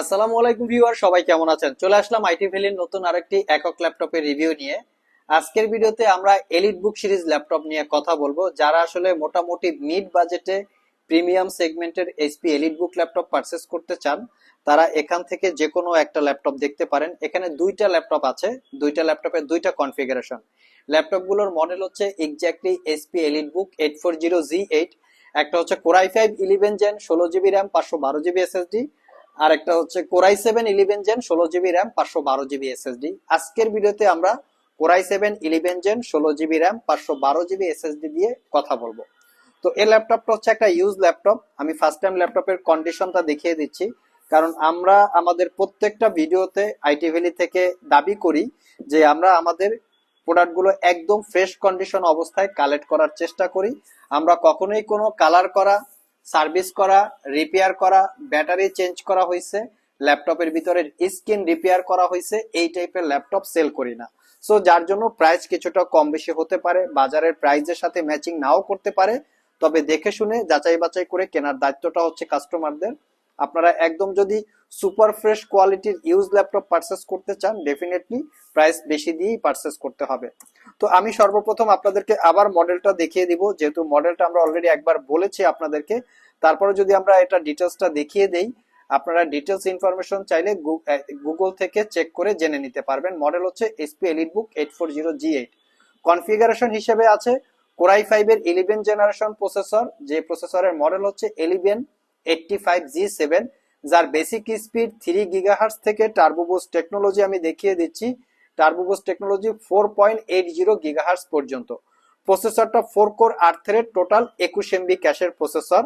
আসসালামু আলাইকুম ভিউয়ার, সবাই কেমন আছেন? চলে আসলাম আইটি ভ্যালির নতুন আরেকটি একক ল্যাপটপের রিভিউ নিয়ে। আজকের ভিডিওতে আমরা এলিট বুক সিরিজ ল্যাপটপ নিয়ে কথা বলব, যারা আসলে মোটামুটি মিড বাজেটে প্রিমিয়াম সেগমেন্টের এইচপি এলিট বুক ল্যাপটপ পারচেস করতে চান, তারা এখান থেকে যে কোনো একটা ল্যাপটপ দেখতে পারেন। এখানে দুইটা ল্যাপটপ আছে, দুইটা ল্যাপটপের দুইটা কনফিগারেশন ল্যাপটপগুলোর মডেল হচ্ছে exactly SP EliteBook eight four zero G eight একটা হচ্ছে core i five eleven gen ষোলো জিবি র্যাম পাঁচশো বারো জিবি এসএসডি আর একটা হচ্ছে core i seven eleven gen ষোলো জিবি র্যাম পাঁচশো বারো জিবি এসএসডি আজকের ভিডিওতে আমরা core i seven eleven gen ষোলো জিবি র্যাম পাঁচশো বারো জিবি এসএসডি দিয়ে কথা বলব। তো এই ল্যাপটপটা হচ্ছে একটা ইউজ ল্যাপটপ। আমি ফার্স্ট টাইম ল্যাপটপের কন্ডিশনটা দেখিয়ে দিচ্ছি। কারণ আমরা আমাদের প্রত্যেকটা ভিডিওতে আইটি ভ্যালি থেকে দাবি করি যে আমরা আমাদের প্রোডাক্টগুলো একদম ফ্রেশ কন্ডিশন অবস্থায় কালেক্ট করার চেষ্টা করি। আমরা কখনোই কোনো কালার করা সার্ভিস করা, রিপেয়ার করা, ব্যাটারি চেঞ্জ করা হয়েছে ল্যাপটপের ভিতরে স্ক্রিন রিপেয়ার করা হয়েছে এই টাইপের ল্যাপটপ সেল করি না। সো যার জন্য প্রাইস কিছুটা কম বেশি হতে পারে, বাজারের প্রাইসের সাথে ম্যাচিং নাও করতে পারে, তবে দেখে শুনে যাচাই বাছাই করে কেনার দায়িত্বটা হচ্ছে কাস্টমারদের আপনারা একদম যদি সুপার ফ্রেশ কোয়ালিটির ইউজ ল্যাপটপ পারচেস করতে চান ডেফিনেটলি প্রাইস বেশি দিয়েই পারচেস করতে হবে। তো আমি সর্বপ্রথম আপনাদেরকে আবার মডেলটা দেখিয়ে দিব। যেহেতু মডেলটা আমরা অলরেডি একবার বলেছি আপনাদেরকে, তারপরে যদি আমরা এটা ডিটেলসটা দেখিয়ে দেই, আপনারা ডিটেলস ইনফরমেশন চাইলে গুগল থেকে চেক করে জেনে নিতে পারবেন। মডেল হচ্ছে SP EliteBook eight four zero G eight configuration হিসেবে আছে কোরাই ফাইভের ইলেভেন জেনারেশন প্রসেসর যে প্রসেসরের মডেল হচ্ছে এলিভেন ফাইভ জি সেভেন যার বেসিক স্পিড থ্রি গিগাহার্স থেকে টার্বোবোস টেকনোলজি আমি দেখিয়ে দিচ্ছি। Turbo boost technology four point eight zero gigahertz পর্যন্ত। প্রসেসরটা ফোর কোর আট থ্রেড টোটাল একুশ এমবি ক্যাশের প্রসেসর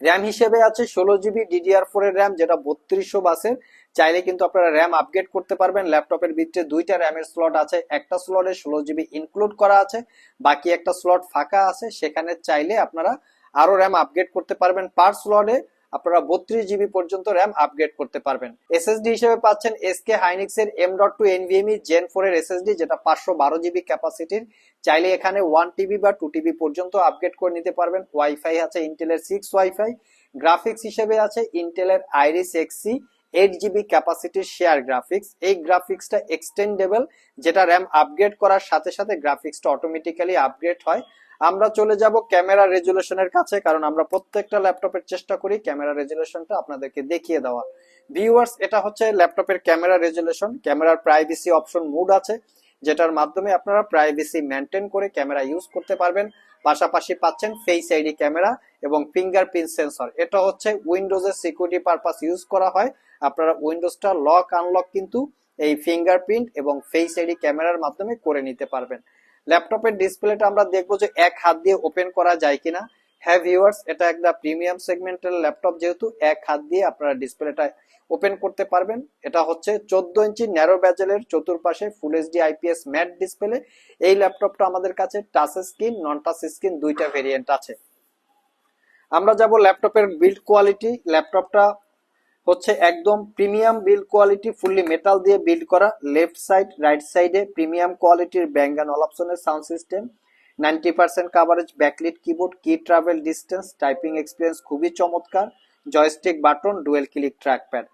র্যাম হিসেবে আছে ষোলো জিবি ডিডিআর ফোর এর র্যাম যেটা বত্রিশশো বাসের চাইলে কিন্তু আপনারা র্যাম আপগ্রেড করতে পারবেন। ল্যাপটপের ভিতরে দুইটা র্যামের স্লট আছে। একটা স্লটে ষোলো জিবি ইনক্লুড করা আছে। বাকি একটা স্লট ফাঁকা আছে। সেখানে চাইলে আপনারা আরও র্যাম আপগ্রেড করতে পারবেন। পার স্লটে আপনারা বত্রিশ জিবি পর্যন্ত র্যাম আপগ্রেড করতে পারবেন। এসএসডি হিসেবে পাচ্ছেন এসকে হাইনিক্স এর M dot two NVMe gen four এর এসএসডি যেটা পাঁচশো বারো জিবি ক্যাপাসিটির চাইলে এখানে ওয়ান টিবি বা টু টিবি পর্যন্ত আপগ্রেড করে নিতে পারবেন। ওয়াইফাই আছে ইন্টেলের সিক্স ওয়াইফাই গ্রাফিক্স হিসেবে আছে ইন্টেলের আইরিস এক্সি এইট জিবি ক্যাপাসিটির শেয়ার গ্রাফিক্স এই গ্রাফিক্সটা এক্সটেন্ডেবল যেটা র্যাম আপগ্রেড করার সাথে সাথে গ্রাফিক্সটা অটোমেটিক্যালি আপগ্রেড হয়। আমরা চলে যাব ক্যামেরা রেজুলেশনের কাছে, কারণ আমরা প্রত্যেকটা ল্যাপটপের চেষ্টা করি ক্যামেরা রেজুলেশনটা আপনাদেরকে দেখিয়ে দেওয়া ভিউয়ার্স, এটা হচ্ছে ল্যাপটপের ক্যামেরা রেজুলেশন। ক্যামেরার প্রাইভেসি অপশন মুড আছে, যেটার মাধ্যমে আপনারা প্রাইভেসি মেনটেন করে ক্যামেরা ইউজ করতে পারবেন। পাশাপাশি পাচ্ছেন ফেস আইডি ক্যামেরা এবং ফিঙ্গারপ্রিন্ট সেন্সর। এটা হচ্ছে উইন্ডোজের সিকিউরিটি পারপাস ইউজ করা হয়। আপনারা উইন্ডোজটা লক, আনলক কিন্তু এই ফিঙ্গারপ্রিন্ট এবং ফেস আইডি ক্যামেরার মাধ্যমে করে নিতে পারবেন। ল্যাপটপের ডিসপ্লেটা আমরা দেখব যে এক হাত দিয়ে ওপেন করা যায় কিনা। হ্যাঁ ভিউয়ার্স, এটা একটা প্রিমিয়াম সেগমেন্টের ল্যাপটপ যেহেতু, এক হাত দিয়ে আপনারা ডিসপ্লেটা ওপেন করতে পারবেন। এটা হচ্ছে চোদ্দ ইঞ্চি ন্যারো ব্যাজেলের চতুর্পাশে full HD IPS matte display. এই ল্যাপটপটা আমাদের কাছে touch screen non touch screen দুইটা ভেরিয়েন্ট আছে। আমরা যাব ল্যাপটপের বিল্ড কোয়ালিটি ল্যাপটপটা হচ্ছে একদম premium build quality, fully metal দিয়ে বিল্ড করা, লেফট সাইড, রাইট সাইডে প্রিমিয়াম কোয়ালিটির ব্যাঙ্গান অপশনের sound system, ninety percent coverage backlit keyboard key travel distance typing experience খুবই চমৎকার joystick button dual click track trackpad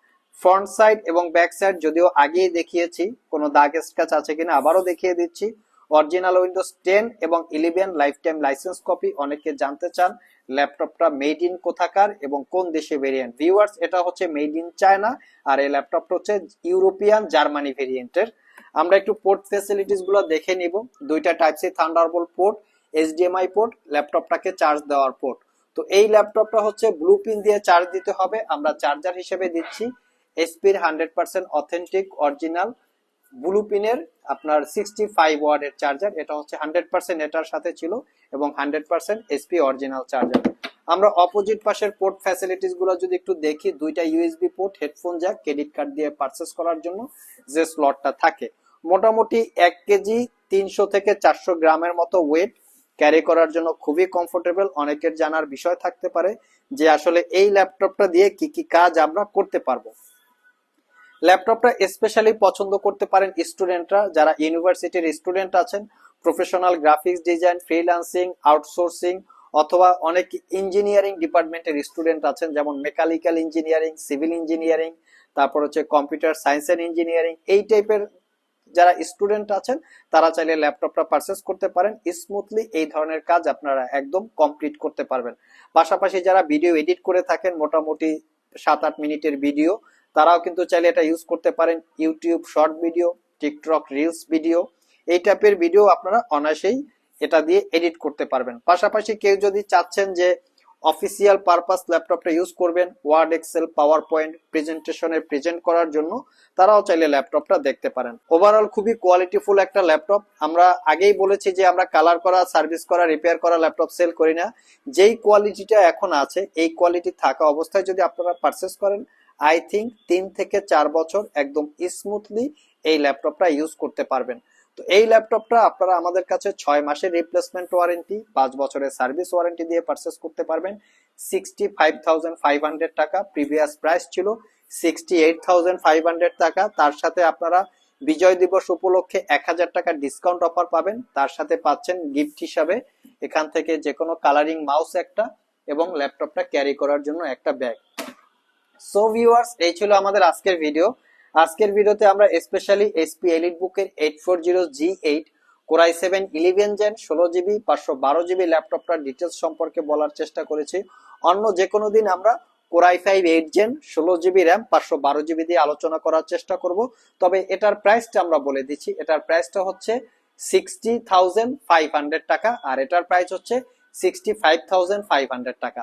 front side এবং ব্যাক সাইড যদিও আগেই দেখিয়েছি, কোনো দাগ স্ক্র্যাচ আছে কিনা আবারও দেখিয়ে দিচ্ছি। অরিজিনাল উইন্ডোজ টেন এবং eleven life time license copy অনেকে জানতে চান ল্যাপটপটা মেড ইন কোথাকার এবং কোন দেশে ভেরিয়েন্ট ভিউয়ার্স এটা হচ্ছে মেড ইন চায়না আর এই ল্যাপটপটা হচ্ছে ইউরোপিয়ান জার্মানি ভেরিয়েন্টের আমরা একটু পোর্ট ফেসিলিটিসগুলো দেখে নিব। দুইটা type C Thunderbolt port HDMI port ল্যাপটপটাকে charge দেওয়ার পোর্ট তো এই ল্যাপটপটা হচ্ছে ব্লু পিন দিয়ে চার্জ দিতে হবে। আমরা চার্জার হিসেবে দিচ্ছি। এসপির hundred percent authentic original blue পিনের আপনার সিক্সটি ফাইভ ওয়ার্ডের চার্জার এটা হচ্ছে হান্ড্রেড পার্সেন্ট এটার সাথে ছিল এবং hundred percent SP original charger আমরা অপোজিট পাশের পোর্ট ফ্যাসিলিটিসগুলো যদি একটু দেখি, দুইটা USB port headphone jack credit card দিয়ে পারচেস করার জন্য যে স্লটটা থাকে। মোটামুটি এক কেজি তিনশো থেকে চারশো গ্রামের মতো ওয়েট ক্যারি করার জন্য খুবই কমফোর্টেবল অনেকের জানার বিষয় থাকতে পারে যে আসলে এই ল্যাপটপটা দিয়ে কি কি কাজ আমরা করতে পারব। ল্যাপটপটা স্পেশালি পছন্দ করতে পারেন স্টুডেন্টরা যারা ইউনিভার্সিটির স্টুডেন্ট আছেন professional graphics design freelancing outsourcing অথবা অনেক ইঞ্জিনিয়ারিং ডিপার্টমেন্টের স্টুডেন্ট আছেন, যেমন মেকানিক্যাল ইঞ্জিনিয়ারিং সিভিল ইঞ্জিনিয়ারিং তারপর হচ্ছে কম্পিউটার সায়েন্স এন্ড ইঞ্জিনিয়ারিং এই টাইপের যারা স্টুডেন্ট আছেন, তারা চাইলে ল্যাপটপটা পারচেস করতে পারেন। স্মুথলি এই ধরনের কাজ আপনারা একদম কমপ্লিট করতে পারবেন। পাশাপাশি যারা ভিডিও এডিট করে থাকেন, মোটামুটি সাত আট মিনিটের ভিডিও তারাও কিন্তু চাইলে এটা ইউজ করতে পারেন। YouTube short video TikTok reels video এই টাইপের ভিডিও আপনারা অনায়াসেই এটা দিয়ে এডিট করতে পারবেন। পাশাপাশি কেউ যদি চাচ্ছেন যে অফিসিয়াল পারপাস ল্যাপটপটা ইউজ করবেন ওয়ার্ড এক্সেল পাওয়ার পয়েন্ট প্রেজেন্টেশনে প্রেজেন্ট করার জন্য, তারাও চাইলে ল্যাপটপটা দেখতে পারেন। ওভারঅল খুবই কোয়ালিটিফুল একটা ল্যাপটপ আমরা আগেই বলেছি যে আমরা কালার করা সার্ভিস করা রিপেয়ার করা ল্যাপটপ সেল করি না। যেই কোয়ালিটিটা এখন আছে, এই কোয়ালিটি থাকা অবস্থায় যদি আপনারা পারচেস করেন আই থিঙ্ক তিন থেকে চার বছর একদম স্মুথলি এই ল্যাপটপটা ইউজ করতে পারবেন। তো এই ল্যাপটপটা আপনারা আমাদের কাছে ছয় মাসের রিপ্লেসমেন্ট ওয়ারেন্টি পাঁচ বছরের সার্ভিস ওয়ারেন্টি দিয়ে পারচেস করতে পারবেন। Sixty five thousand five hundred টাকা প্রিভিয়াস প্রাইস ছিল sixty eight thousand five hundred টাকা। তার সাথে আপনারা বিজয় দিবস উপলক্ষে এক হাজার টাকা ডিসকাউন্ট অফার পাবেন। তার সাথে পাচ্ছেন গিফট হিসাবে এখান থেকে যে কোনো কালারিং মাউস একটা এবং ল্যাপটপটা ক্যারি করার জন্য একটা ব্যাগ সো ভিউয়ার্স এই ছিল আমাদের আজকের ভিডিও আজকের ভিডিওতে আমরা স্পেশালি এসপি এলিট বুকের eight four zero G eight core i seven eleven gen ষোলো জিবি পাঁচশো বারো জিবি ল্যাপটপটার ডিটেলস সম্পর্কে বলার চেষ্টা করেছি। অন্য যে কোনো দিন আমরা core i five eight gen ষোলো জিবি র্যাম পাঁচশো বারো জিবি দিয়ে আলোচনা করার চেষ্টা করব। তবে এটার প্রাইসটা আমরা বলে দিচ্ছি। এটার প্রাইসটা হচ্ছে সিক্সটি থাউজেন্ড ফাইভ হান্ড্রেড টাকা, আর এটার প্রাইস হচ্ছে sixty five thousand five hundred টাকা।